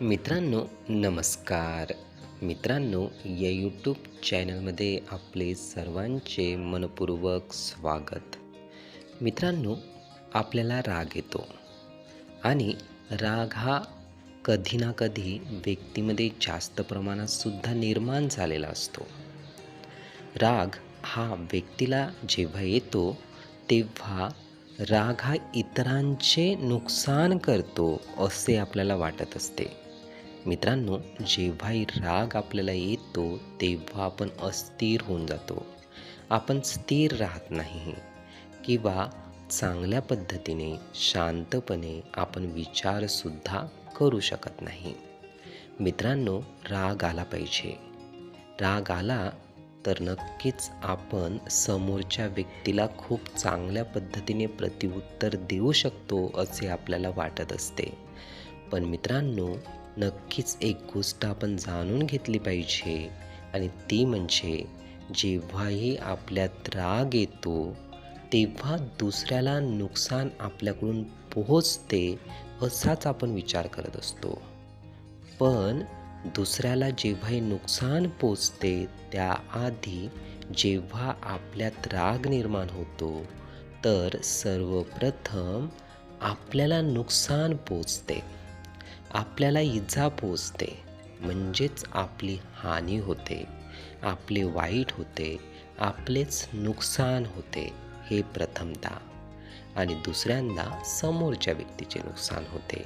मित्रांनो नमस्कार. मित्रांनो या यूट्यूब चॅनलमध्ये आपले सर्वांचे मनपूर्वक स्वागत. मित्रांनो आपल्याला राग येतो. आणि राग हा कधी ना कधी व्यक्तीमध्ये जास्त प्रमाणातसुद्धा निर्माण झालेला असतो. राग हा व्यक्तीला जेव्हा येतो तेव्हा राग हा इतरांचे नुकसान करतो असे आपल्याला वाटत असते. मित्रांनो जेव्हाही राग आपल्याला येतो तेव्हा आपण अस्थिर होऊन जातो. आपण स्थिर राहत नाही. किंवा चांगल्या पद्धतीने शांतपणे आपण विचारसुद्धा करू शकत नाही. मित्रांनो राग आला पाहिजे. राग आला तर नक्कीच आपण समोरच्या व्यक्तीला खूप चांगल्या पद्धतीने प्रतिउत्तर देऊ शकतो असे आपल्याला वाटत असते. पण मित्रांनो नक्कीच एक गोष्ट आपण जाणून घेतली पाहिजे आणि ती म्हणजे जेव्हाही आपल्यात राग येतो तेव्हा दुसऱ्याला नुकसान आपल्याकडून पोहोचते असाच आपण विचार करत असतो. पण दुसऱ्याला जेव्हाही नुकसान पोचते त्याआधी जेव्हा आपल्यात राग निर्माण होतो तर सर्वप्रथम आपल्याला नुकसान पोचते. आपल्याला इजा पोचते म्हणजेच आपली हानी होते आपले वाईट होते आपलेच नुकसान होते हे प्रथमता. आणि दुसऱ्यांदा समोरच्या व्यक्तीचे नुकसान होते.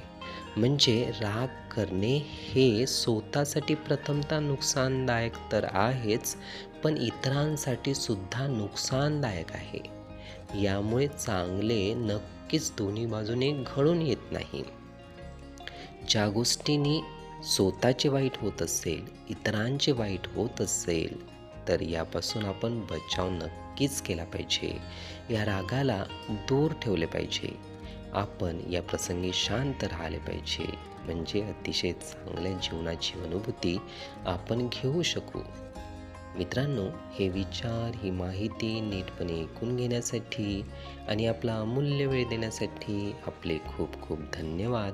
म्हणजे राग करणे हे स्वतःसाठी प्रथमतः नुकसानदायक तर आहेच पण इतरांसाठी सुद्धा नुकसानदायक आहे. यामुळे चांगले नक्कीच दोन्ही बाजूने घडून येत नाही. ज्या गोष्टींनी स्वतःचे वाईट होत असेल इतरांचे वाईट होत असेल तर यापासून आपण बचाव नक्कीच केला पाहिजे. या रागाला दूर ठेवले पाहिजे. आपण या प्रसंगी शांत राहिले पाहिजे. म्हणजे अतिशय चांगल्या जीवनाची अनुभूती आपण घेऊ शकू. मित्रांनो हे विचार ही माहिती नीटपणे ऐकून घेण्यासाठी आणि आपला अमूल्य वेळ देण्यासाठी आपले खूप खूप धन्यवाद.